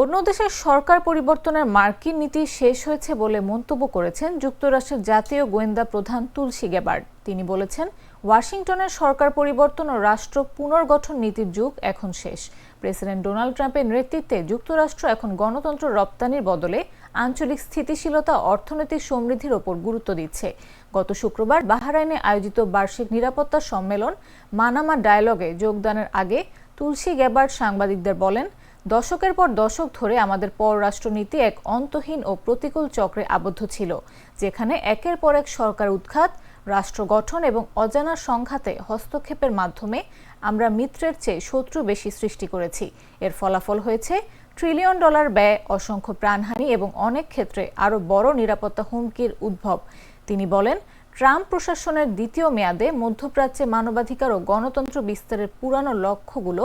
অন্য দেশের সরকার পরিবর্তনের মার্কিন নীতি শেষ হয়েছে বলে মন্তব্য করেছেন যুক্তরাষ্ট্রের জাতীয় গোয়েন্দা প্রধান তুলসী গ্যাবার্ড তিনি বলেছেন, ওয়াশিংটনের সরকার পরিবর্তন ও রাষ্ট্র পুনর্গঠন নীতির যুগ এখন শেষ। প্রেসিডেন্ট ডোনাল্ড ট্রাম্পের নেতৃত্বে যুক্তরাষ্ট্র এখন গণতন্ত্র রপ্তানির বদলে আঞ্চলিক স্থিতিশীলতা, অর্থনৈতিক সমৃদ্ধির ওপর গুরুত্ব দিচ্ছে। গত শুক্রবার বাহরাইনে আয়োজিত বার্ষিক নিরাপত্তা সম্মেলন মানামা ডায়ালগে যোগদানের আগে তুলসী গ্যাবার্ড সাংবাদিকদের বলেন দশকের পর দশক ধরে আমাদের পররাষ্ট্রনীতি এক অন্তহীন ও প্রতিকূল চক্রে আবদ্ধ ছিল, যেখানে একের পর এক সরকার উৎখাত, রাষ্ট্র গঠন এবং অজানা সংঘাতে হস্তক্ষেপের মাধ্যমে আমরা মিত্রের চেয়ে শত্রু বেশি সৃষ্টি করেছি। এর ফলাফল হয়েছে, ট্রিলিয়ন ডলার ব্যয় অসংখ্য প্রাণহানি এবং অনেক ক্ষেত্রে আরও বড় নিরাপত্তা হুমকির উদ্ভব। তিনি বলেন ট্রাম্প প্রশাসনের দ্বিতীয় মেয়াদে মধ্যপ্রাচ্যে মানবাধিকার ও গণতন্ত্র বিস্তারের পুরানো লক্ষ্যগুলো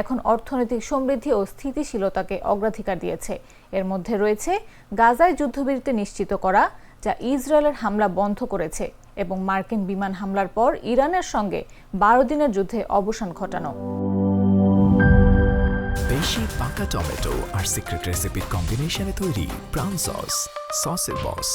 এখন অর্থনৈতিক সমৃদ্ধি ও স্থিতিশীলতাকে অগ্রাধিকার দিয়েছে। এর মধ্যে রয়েছে গাজায় যুদ্ধবিরতি নিশ্চিত করা, যা ইসরায়েলের হামলা বন্ধ করেছে এবং মার্কিন বিমান হামলার পর ইরানের সঙ্গে বারো দিনের যুদ্ধে অবসান ঘটানো। বেশি পাকা টমেটো আর সিক্রেট রেসিপির কম্বিনেশনে তৈরি প্রাউন সস, সসের বস।